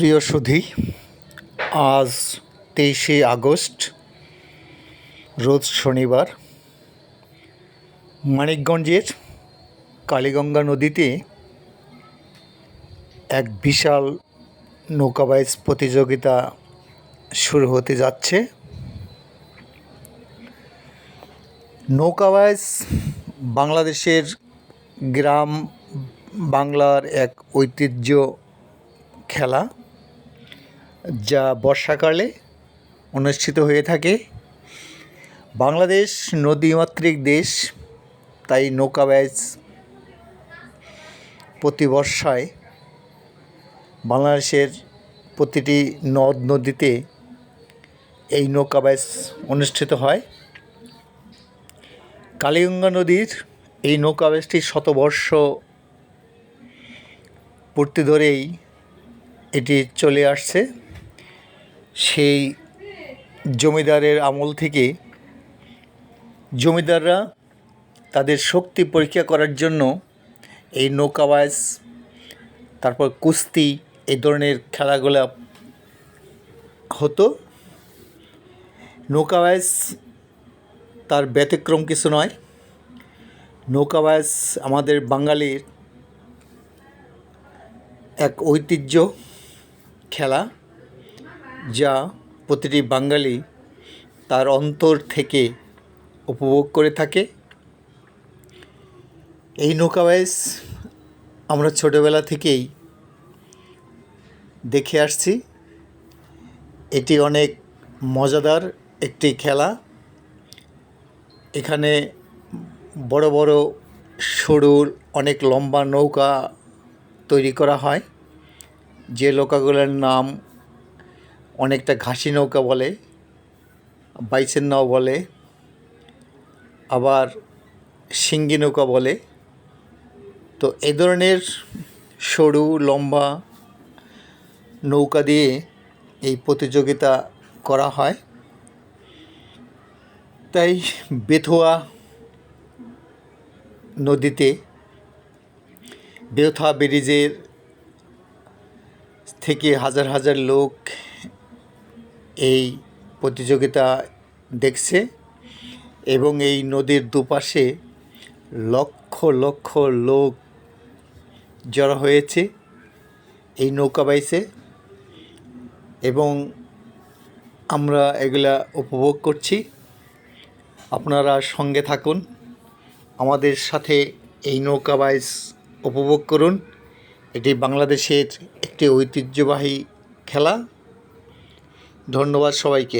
প্রিয় সুধি, আজ তেইশে আগস্ট, রোজ শনিবার, মানিকগঞ্জের কালীগঙ্গা নদীতে এক বিশাল নৌকাবাইজ প্রতিযোগিতা শুরু হতে যাচ্ছে। নৌকাবাইজ বাংলাদেশের গ্রাম বাংলার এক ঐতিহ্য খেলা। যা বর্ষাকালে অনুষ্ঠিত হয়ে থাকে। বাংলাদেশ নদীমাতৃক দেশ, তাই নৌকা ব্যাচ প্রতি বর্ষায় বাংলাদেশের প্রতিটি নদ নদীতে এই নৌকা ব্যাচ অনুষ্ঠিত হয়। কালীগঙ্গা নদীর এই নৌকা ব্যাচটি শতবর্ষ পূর্তি ধরেই এটি চলে আসছে। সেই জমিদারের আমল থেকে জমিদাররা তাদের শক্তি পরীক্ষা করার জন্য এই নৌকাবাজ তারপর কুস্তি এই ধরনের খেলাগুলো হতো। নৌকাবাজ তার ব্যতিক্রম কিছু নয়। নৌকাবাজ আমাদের বাঙালির এক ঐতিহ্য খেলা। যা প্রতিটি বাঙালি তার অন্তর থেকে উপভোগ করে থাকে। এই নৌকাবাইজ আমরা ছোটোবেলা থেকেই দেখে আসছি। এটি অনেক মজাদার একটি খেলা। এখানে বড় বড় সরুর অনেক লম্বা নৌকা তৈরি করা হয়। যে নৌকাগুলোর নাম অনেকটা ঘাসি নৌকা বলে বাইচের নাও বলে, আবার শিঙ্গি নৌকা বলে। তো এ ধরনের সরু, লম্বা নৌকা দিয়ে এই প্রতিযোগিতা করা হয়। তাই বেথুয়া নদীতে বেথা ব্রিজের থেকে হাজার হাজার লোক এই প্রতিযোগিতা দেখছে এবং এই নদীর দুপাশে লক্ষ লক্ষ লোক জড়ো হয়েছে এই নৌকা বাইসে এবং আমরা এগুলা উপভোগ করছি। আপনারা সঙ্গে থাকুন, আমাদের সাথে এই নৌকা বাইস উপভোগ করুন। এটি বাংলাদেশের একটি ঐতিহ্যবাহী খেলা। ধন্যবাদ সবাইকে।